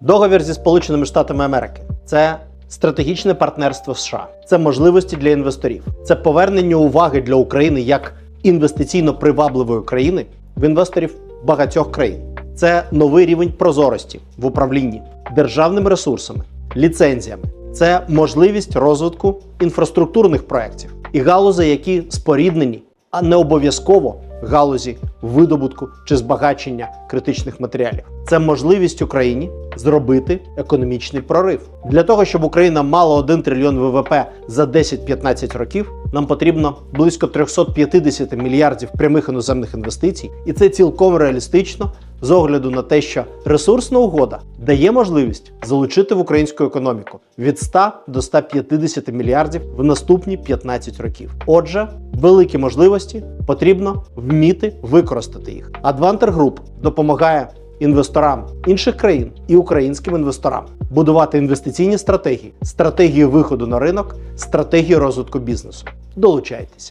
Договір зі Сполученими Штатами Америки це стратегічне партнерство США, це можливості для інвесторів, це повернення уваги для України як інвестиційно привабливої країни в інвесторів багатьох країн. Це новий рівень прозорості в управлінні державними ресурсами, ліцензіями. Це можливість розвитку інфраструктурних проєктів і галузей, які споріднені, а не обов'язково галузі видобутку чи збагачення критичних матеріалів. Це можливість Україні зробити економічний прорив. Для того, щоб Україна мала 1 трильйон ВВП за 10-15 років, нам потрібно близько 350 мільярдів прямих іноземних інвестицій, і це цілком реалістично з огляду на те, що ресурсна угода дає можливість залучити в українську економіку від 100 до 150 мільярдів в наступні 15 років. Отже, великі можливості потрібно вміти використати їх. Advanter Group допомагає інвесторам інших країн і українським інвесторам будувати інвестиційні стратегії, стратегії виходу на ринок, стратегії розвитку бізнесу. Долучайтесь.